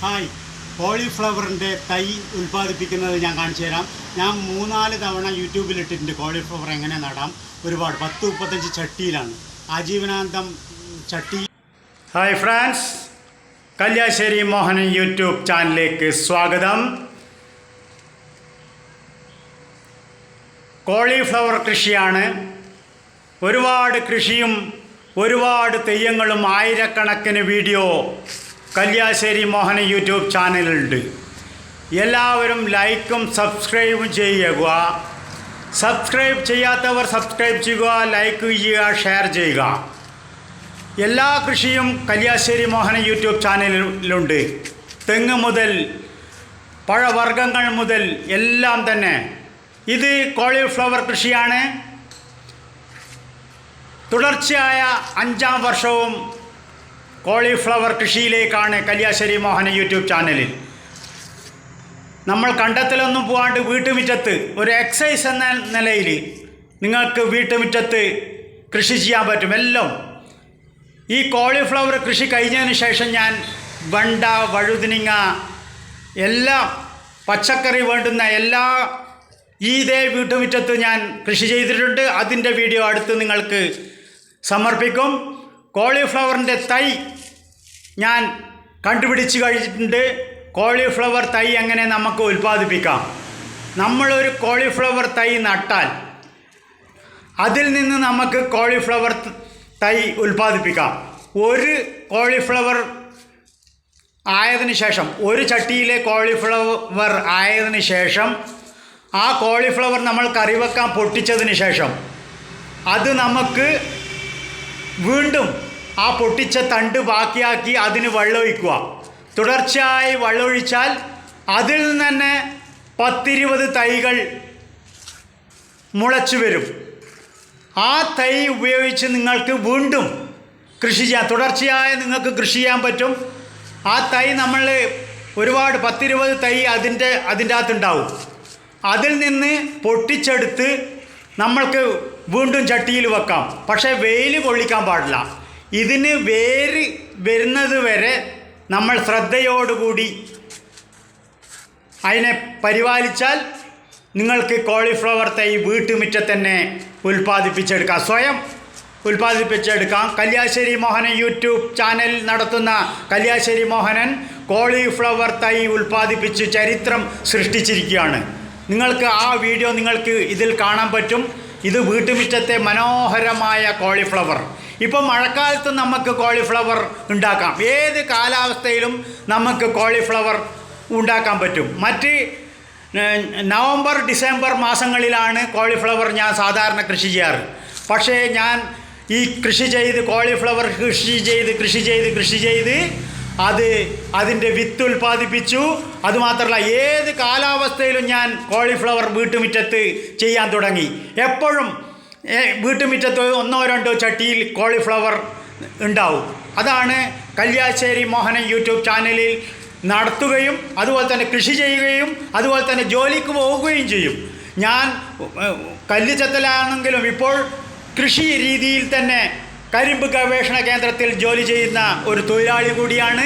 Hi. കോളിഫ്ലവറിന്റെ തൈ ഉൽപ്പാദിപ്പിക്കുന്നത് ഞാൻ കാണിച്ചു തരാം. ഞാൻ മൂന്നാൽ തവണ യൂട്യൂബിൽ ഇട്ടിട്ടുണ്ട് കോളിഫ്ലവർ എങ്ങനെ നടാം. ഒരുപാട്. പത്ത് മുപ്പത്തഞ്ച് ചട്ടിയിലാണ്. ആജീവനാന്തം ചട്ടി. Hi friends Kalliasseri Mohanan YouTube ചാനലിലേക്ക് സ്വാഗതം. കോളിഫ്ലവർ കൃഷിയാണ്. ഒരുപാട് കൃഷിയും ഒരുപാട് തെയ്യങ്ങളും ആയിരക്കണക്കിന് വീഡിയോ കല്യാശ്ശേരി മോഹൻ യൂട്യൂബ് ചാനലുണ്ട്. എല്ലാവരും ലൈക്കും സബ്സ്ക്രൈബും ചെയ്യുക. സബ്സ്ക്രൈബ് ചെയ്യാത്തവർ സബ്സ്ക്രൈബ് ചെയ്യുക ലൈക്ക് ചെയ്യുക ഷെയർ ചെയ്യുക. എല്ലാ കൃഷിയും കല്യാശ്ശേരി മോഹൻ യൂട്യൂബ് ചാനലിലുണ്ട്. തെങ്ങ് മുതൽ പഴവർഗങ്ങൾ മുതൽ എല്ലാം തന്നെ. ഇത് കോളിഫ്ലവർ കൃഷിയാണ്. തുടർച്ചയായ അഞ്ചാം വർഷവും കോളിഫ്ലവർ കൃഷിയിലേക്കാണ് കല്യാശ്ശേരി മോഹന യൂട്യൂബ് ചാനലിൽ. നമ്മൾ കണ്ടത്തിലൊന്നും പോകാണ്ട് വീട്ടുമുറ്റത്ത് ഒരു എക്സൈസ് എന്ന നിലയിൽ നിങ്ങൾക്ക് വീട്ടുമുറ്റത്ത് കൃഷി ചെയ്യാൻ പറ്റും. എല്ലാം. ഈ കോളിഫ്ലവർ കൃഷി കഴിഞ്ഞതിന് ശേഷം ഞാൻ വെണ്ട വഴുതിനിങ്ങ എല്ലാം പച്ചക്കറി വേണ്ടുന്ന എല്ലാ ഈ വീട്ടുമുറ്റത്ത് ഞാൻ കൃഷി ചെയ്തിട്ടുണ്ട്. അതിന്റെ വീഡിയോ അടുത്ത് നിങ്ങൾക്ക് സമർപ്പിക്കും. കോളിഫ്ലവറിന്റെ തൈ ഞാൻ കണ്ടുപിടിച്ച് കഴിഞ്ഞിട്ടുണ്ട്. കോളിഫ്ലവർ തൈ എങ്ങനെ നമുക്ക് ഉൽപ്പാദിപ്പിക്കാം? നമ്മളൊരു കോളിഫ്ലവർ തൈ നട്ടാൽ അതിൽ നിന്ന് നമുക്ക് കോളിഫ്ലവർ തൈ ഉൽപ്പാദിപ്പിക്കാം. ഒരു കോളിഫ്ലവർ ആയതിനു ശേഷം ഒരു ചട്ടിയിലെ കോളിഫ്ലവർ ആയതിനു ശേഷം ആ കോളിഫ്ലവർ നമ്മൾ കറി വെക്കാൻ പൊട്ടിച്ചതിന് ശേഷം അത് നമുക്ക് വീണ്ടും ആ പൊട്ടിച്ച തണ്ട് ബാക്കിയാക്കി അതിന് വെള്ളമൊഴിക്കുക. തുടർച്ചയായി വെള്ളമൊഴിച്ചാൽ അതിൽ നിന്ന് തന്നെ പത്തിരുപത് തൈകൾ മുളച്ചു വരും. ആ തൈ ഉപയോഗിച്ച് നിങ്ങൾക്ക് വീണ്ടും കൃഷി ചെയ്യാം. തുടർച്ചയായി നിങ്ങൾക്ക് കൃഷി ചെയ്യാൻ പറ്റും. ആ തൈ നമ്മൾ ഒരുപാട് പത്തിരുപത് തൈ അതിന്റെ അതിന്റെ അകത്തുണ്ടാവും. അതിൽ നിന്ന് പൊട്ടിച്ചെടുത്ത് നമ്മൾക്ക് വീണ്ടും ചട്ടിയിൽ വെക്കാം. പക്ഷേ വെയിൽ കൊള്ളിക്കാൻ പാടില്ല. ഇതിന് വേര് വരുന്നത് വരെ നമ്മൾ ശ്രദ്ധയോടുകൂടി അതിനെ പരിപാലിച്ചാൽ നിങ്ങൾക്ക് കോളിഫ്ലവർ തൈ വീട്ടുമുറ്റത്ത് തന്നെ ഉൽപ്പാദിപ്പിച്ചെടുക്കാം. സ്വയം ഉൽപ്പാദിപ്പിച്ചെടുക്കാം. കല്യാശ്ശേരി മോഹനൻ യൂട്യൂബ് ചാനൽ നടത്തുന്ന കല്യാശ്ശേരി മോഹനൻ കോളിഫ്ലവർ തൈ ഉൽപ്പാദിപ്പിച്ച് ചരിത്രം സൃഷ്ടിച്ചിരിക്കുകയാണ്. നിങ്ങൾക്ക് ആ വീഡിയോ നിങ്ങൾക്ക് ഇതിൽ കാണാൻ പറ്റും. ഇത് വീട്ടുമുറ്റത്തെ മനോഹരമായ കോളിഫ്ലവർ. ഇപ്പോൾ മഴക്കാലത്ത് നമുക്ക് കോളിഫ്ലവർ ഉണ്ടാക്കാം. ഏത് കാലാവസ്ഥയിലും നമുക്ക് കോളിഫ്ലവർ ഉണ്ടാക്കാൻ പറ്റും. മറ്റ് നവംബർ ഡിസംബർ മാസങ്ങളിലാണ് കോളിഫ്ലവർ ഞാൻ സാധാരണ കൃഷി ചെയ്യാറ്. പക്ഷേ ഞാൻ ഈ കൃഷി ചെയ്ത് കോളിഫ്ലവർ കൃഷി ചെയ്ത് കൃഷി ചെയ്ത് കൃഷി ചെയ്ത് അത് അതിന്റെ വിത്ത് ഉൽപ്പാദിപ്പിച്ചു. അതുമാത്രമല്ല ഏത് കാലാവസ്ഥയിലും ഞാൻ കോളിഫ്ലവർ വീട്ടുമുറ്റത്ത് ചെയ്യാൻ തുടങ്ങി. എപ്പോഴും വീട്ടുമുറ്റത്ത് ഒന്നോ രണ്ടോ ചട്ടിയിൽ കോളിഫ്ലവർ ഉണ്ടാവും. അതാണ് കല്യാശ്ശേരി മോഹനൻ യൂട്യൂബ് ചാനലിൽ നടത്തുകയും അതുപോലെ തന്നെ കൃഷി ചെയ്യുകയും അതുപോലെ തന്നെ ജോലിക്ക് പോവുകയും ചെയ്യും. ഞാൻ ഏ, കല്ല് ചെത്തലാണെങ്കിലും ഇപ്പോൾ കൃഷി രീതിയിൽ തന്നെ കരിമ്പ് ഗവേഷണ കേന്ദ്രത്തിൽ ജോലി ചെയ്യുന്ന ഒരു തൊഴിലാളി കൂടിയാണ്.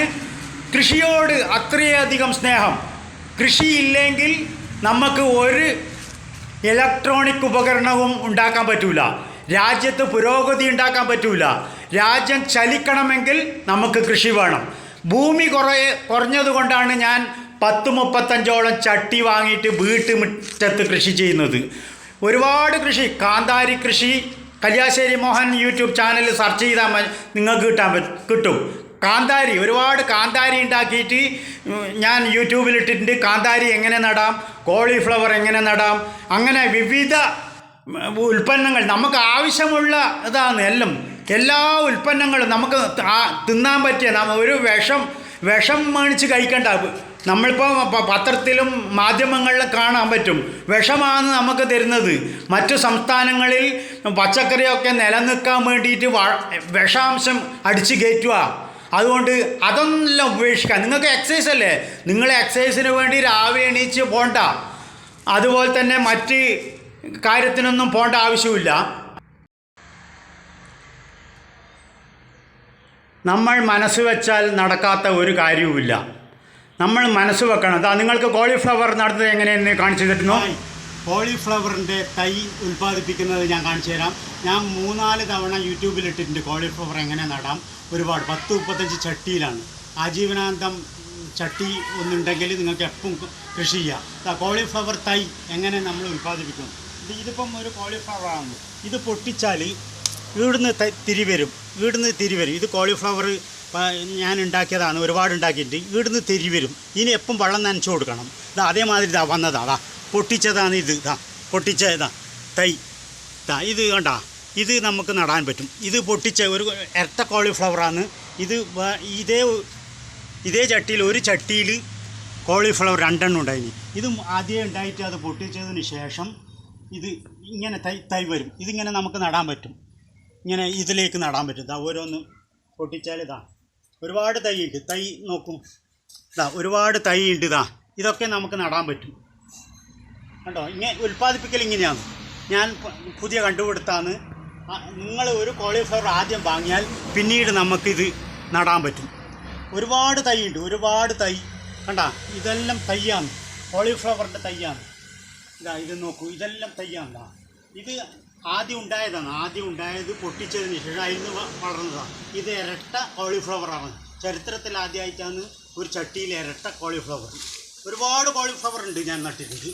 കൃഷിയോട് അത്രയധികം സ്നേഹം. കൃഷിയില്ലെങ്കിൽ നമുക്ക് ഒരു ഇലക്ട്രോണിക് ഉപകരണവും ഉണ്ടാക്കാൻ പറ്റൂല. രാജ്യത്ത് പുരോഗതി ഉണ്ടാക്കാൻ പറ്റൂല. രാജ്യം ചലിക്കണമെങ്കിൽ നമുക്ക് കൃഷി വേണം. ഭൂമി കുറേ കുറഞ്ഞതുകൊണ്ടാണ് ഞാൻ പത്ത് മുപ്പത്തഞ്ചോളം ചട്ടി വാങ്ങിയിട്ട് വീട്ടുമുറ്റത്ത് കൃഷി ചെയ്യുന്നത്. ഒരുപാട് കൃഷി കാന്താരി കൃഷി Kalliasseri Mohan YouTube channel search ചെയ്താൽ നിങ്ങൾക്ക് കിട്ടാൻ കിട്ടും. കാന്താരി ഒരുപാട് കാന്താരി ഉണ്ടാക്കിയിട്ട് ഞാൻ യൂട്യൂബിലിട്ടിട്ടുണ്ട്. കാന്താരി എങ്ങനെ നടാം കോളിഫ്ലവർ എങ്ങനെ നടാം അങ്ങനെ വിവിധ ഉൽപ്പന്നങ്ങൾ. നമുക്ക് ആവശ്യമുള്ള ഇതാണ് എല്ലാം. എല്ലാ ഉൽപ്പന്നങ്ങളും നമുക്ക് തിന്നാൻ പറ്റിയ ഒരു വിഷം വിഷം മേടിച്ച് കഴിക്കേണ്ട. നമ്മളിപ്പോൾ പത്രത്തിലും മാധ്യമങ്ങളിലും കാണാൻ പറ്റും. വിഷമാണ് നമുക്ക് തരുന്നത്. മറ്റു സംസ്ഥാനങ്ങളിൽ പച്ചക്കറിയൊക്കെ നിലനിൽക്കാൻ വേണ്ടിയിട്ട് വിഷാംശം അടിച്ചു കയറ്റുക. അതുകൊണ്ട് അതൊന്നെല്ലാം ഉപേക്ഷിക്കാം നിങ്ങൾക്ക് എക്സസൈസ് അല്ലേ? നിങ്ങൾ എക്സസൈസിന് വേണ്ടി രാവിലെ എണീച്ച് പോണ്ട. അതുപോലെ തന്നെ മറ്റ് കാര്യത്തിനൊന്നും പോകേണ്ട ആവശ്യമില്ല നമ്മൾ മനസ്സ് വെച്ചാൽ നടക്കാത്ത ഒരു കാര്യവുമില്ല. നമ്മൾ മനസ്സ് വെക്കണം. അതാ നിങ്ങൾക്ക് കോളിഫ്ലവർ നടുന്നത് എങ്ങനെയെന്ന് കാണിച്ചു തരുന്നു? കോളിഫ്ലവറിന്റെ തൈ ഉൽപ്പാദിപ്പിക്കുന്നത് ഞാൻ കാണിച്ചു തരാം. ഞാൻ മൂന്നാൽ തവണ യൂട്യൂബിൽ ഇട്ടിട്ടുണ്ട് കോളിഫ്ലവർ എങ്ങനെ നടാം. ഒരുപാട്. പത്ത് മുപ്പത്തഞ്ച് ചട്ടിയിലാണ്. ആജീവനാന്തം ചട്ടി ഒന്നുണ്ടെങ്കിൽ നിങ്ങൾക്ക് എപ്പം കൃഷി ചെയ്യാം. കോളിഫ്ലവർ തൈ എങ്ങനെ നമ്മൾ ഉൽപ്പാദിപ്പിക്കും? ഇത് ഇതിപ്പം ഒരു കോളിഫ്ലവർ ആണ്. ഇത് പൊട്ടിച്ചാൽ ഇവിടുന്ന് തിരി വരും. ഇവിടുന്ന് തിരി വരും. ഇത് കോളിഫ്ലവർ ഞാൻ ഉണ്ടാക്കിയതാണ് ഒരുപാട് ഉണ്ടാക്കിയിട്ട് ഇവിടുന്ന് തിരി വരും. ഇനി എപ്പം വെള്ളം നനച്ചു കൊടുക്കണം? ഇത് അതേമാതിരി ഇതാ വന്നതാ. പൊട്ടിച്ചതാണ് ഇത്. ഇതാ പൊട്ടിച്ച ഇതാ തൈ. ഇതാ ഇത് കണ്ട. ഇത് നമുക്ക് നടാൻ പറ്റും. ഇത് പൊട്ടിച്ച ഒരു ഇരട്ട കോളിഫ്ലവറാണ്. ഇത് ഇതേ ഇതേ ചട്ടിയിൽ ഒരു ചട്ടിയിൽ കോളിഫ്ലവർ രണ്ടെണ്ണം ഉണ്ടായിനി. ഇത് ആദ്യം ഉണ്ടായിട്ട് അത് പൊട്ടിച്ചതിന് ശേഷം ഇത് ഇങ്ങനെ തൈ തൈ വരും. ഇതിങ്ങനെ നമുക്ക് നടാൻ പറ്റും. ഇങ്ങനെ ഇതിലേക്ക് നടാൻ പറ്റും. ഇതാ ഓരോന്ന് പൊട്ടിച്ചാൽ ഇതാ. ഒരുപാട് തൈ ഉണ്ട് തൈ നോക്കും. ഇതാ ഒരുപാട് തൈ ഉണ്ട് ഇതാ. ഇതൊക്കെ നമുക്ക് നടാൻ പറ്റും. കണ്ടോ? ഇങ്ങനെ ഉൽപ്പാദിപ്പിക്കൽ ഇങ്ങനെയാണ്. ഞാൻ പുതിയ കണ്ടുപിടുത്താണ് നിങ്ങൾ ഒരു കോളിഫ്ലവർ ആദ്യം വാങ്ങിയാൽ പിന്നീട് നമുക്കിത് നടാൻ പറ്റും. ഒരുപാട് തൈ ഉണ്ട് ഒരുപാട് തൈ. കണ്ട ഇതെല്ലാം തൈയാണ്. കോളിഫ്ലവറിന്റെ തൈയാണ്. ഇതാ ഇത് നോക്കൂ ഇതെല്ലാം തൈയാണ്. ഇത് ആദ്യം ഉണ്ടായതാണ്. ആദ്യം ഉണ്ടായത് പൊട്ടിച്ചതിന് ശേഷം അതിൽ നിന്ന് വളർന്നതാണ് ഇത് ഇരട്ട കോളിഫ്ലവറാണ് ചരിത്രത്തിൽ ആദ്യമായിട്ടാണ് ഒരു ചട്ടിയിൽ ഇരട്ട കോളിഫ്ലവർ ഒരുപാട് കോളിഫ്ലവർ ഉണ്ട് ഞാൻ നട്ടിട്ടുണ്ട്.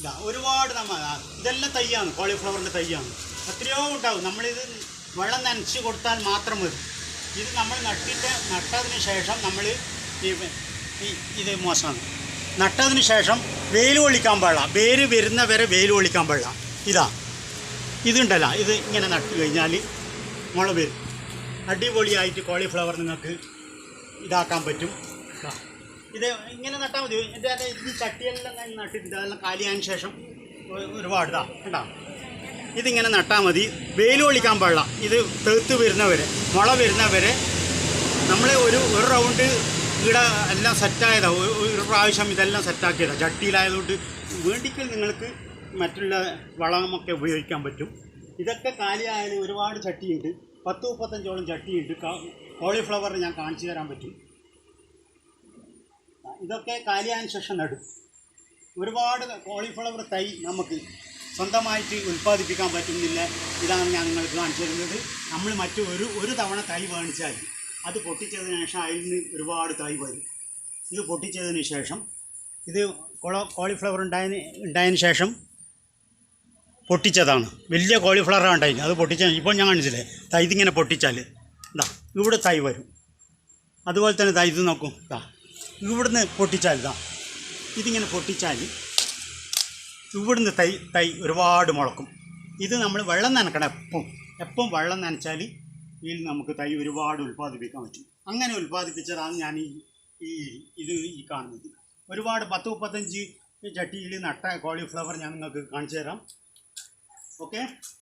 ഇതാ ഒരുപാട് നമ്മ ഇതെല്ലാം തൈയാണ് കോളിഫ്ലവറിന്റെ തൈയാണ്. എത്രയോ ഉണ്ടാവും. നമ്മളിത് വെള്ളം നനച്ച് കൊടുത്താൽ മാത്രം വരും ഇത് നമ്മൾ നട്ടിട്ട് നട്ടതിന് ശേഷം നമ്മൾ ഇത് മോശമാണ്. നട്ടതിന് ശേഷം വെയിൽ കൊള്ളിക്കാൻ പാടില്ല. വേര് വരുന്ന വരെ വെയിൽ കൊള്ളിക്കാൻ പാടില്ല. ഇതാ. ഇതുണ്ടല്ല. ഇത് ഇങ്ങനെ നട്ട് കഴിഞ്ഞാൽ മുള വരും. അടിപൊളിയായിട്ട് കോളിഫ്ലവർ നിങ്ങൾക്ക് ഇതാക്കാൻ പറ്റും. ഇത്. ഇങ്ങനെ നട്ടാൽ മതി. എന്റെ ഈ ചട്ടിയെല്ലാം നട്ടിട്ടുണ്ട് അതെല്ലാം കാലിയായതിനു ശേഷം ഒരുപാട് ഇതാ. കേട്ടോ ഇതിങ്ങനെ നട്ടാൽ മതി. വെയിൽ കൊള്ളിക്കാൻ പാടില്ല. ഇത് തെത്ത് വരുന്നവരെ മുള വരുന്നവരെ നമ്മൾ ഒരു ഒരു റൗണ്ട് ഇവിടെ എല്ലാം സെറ്റായതാണ് ഒരു പ്രാവശ്യം ഇതെല്ലാം സെറ്റാക്കിയതാണ് ചട്ടിയിലായതുകൊണ്ട് വേണ്ടിക്കൽ നിങ്ങൾക്ക് മറ്റുള്ള വളമൊക്കെ ഉപയോഗിക്കാൻ പറ്റും. ഇതൊക്കെ കാലിയായാലും ഒരുപാട് ചട്ടിയുണ്ട്. പത്ത് മുപ്പത്തഞ്ചോളം ചട്ടിയുണ്ട്. കോളിഫ്ലവർ ഞാൻ കാണിച്ചു തരാൻ പറ്റും. ഇതൊക്കെ കാലിയായതിനു ശേഷം നടും. ഒരുപാട് കോളിഫ്ലവർ തൈ നമുക്ക് സ്വന്തമായിട്ട് ഉൽപ്പാദിപ്പിക്കാൻ പറ്റുന്നില്ല. ഇതാണ് ഞാൻ നിങ്ങൾക്ക് കാണിച്ചു തരുന്നത്. നമ്മൾ മറ്റു ഒരു ഒരു തവണ തൈ മേടിച്ചാൽ അത് പൊട്ടിച്ചതിന് ശേഷം അതിൽ നിന്ന് ഒരുപാട് തൈ വരും. ഇത് പൊട്ടിച്ചതിന് ശേഷം ഇത് കോള കോളിഫ്ലവർ ഉണ്ടായതിന് ഉണ്ടായതിന് ശേഷം പൊട്ടിച്ചതാണ്. വലിയ കോളിഫ്ലവറാണ് ഉണ്ടായിരുന്നു അത് പൊട്ടിച്ച ഇപ്പോൾ ഞാൻ കാണിച്ചില്ലേ? തൈ ഇതിങ്ങനെ പൊട്ടിച്ചാൽ ഇതാ ഇവിടെ തൈ വരും. അതുപോലെ തന്നെ ദാ ഇത് നോക്കും. ദാ ഇവിടുന്ന് പൊട്ടിച്ചാൽ ഇതാ ഇതിങ്ങനെ പൊട്ടിച്ചാൽ ഇവിടുന്ന് തൈ തൈ ഒരുപാട് മുളക്കും. ഇത് നമ്മൾ വെള്ളം നനക്കണം എപ്പം? എപ്പം വെള്ളം നനച്ചാൽ ഇതിൽ നമുക്ക് തൈ ഒരുപാട് ഉൽപ്പാദിപ്പിക്കാൻ പറ്റും. അങ്ങനെ ഉൽപ്പാദിപ്പിച്ചതാണ് ഞാൻ ഈ ഈ ഇത് ഈ കാണുന്നത്. ഒരുപാട് പത്ത് മുപ്പത്തഞ്ച് ചട്ടിയിൽ നട്ട കോളിഫ്ലവർ ഞാൻ നിങ്ങൾക്ക് കാണിച്ചു തരാം. ഓക്കെ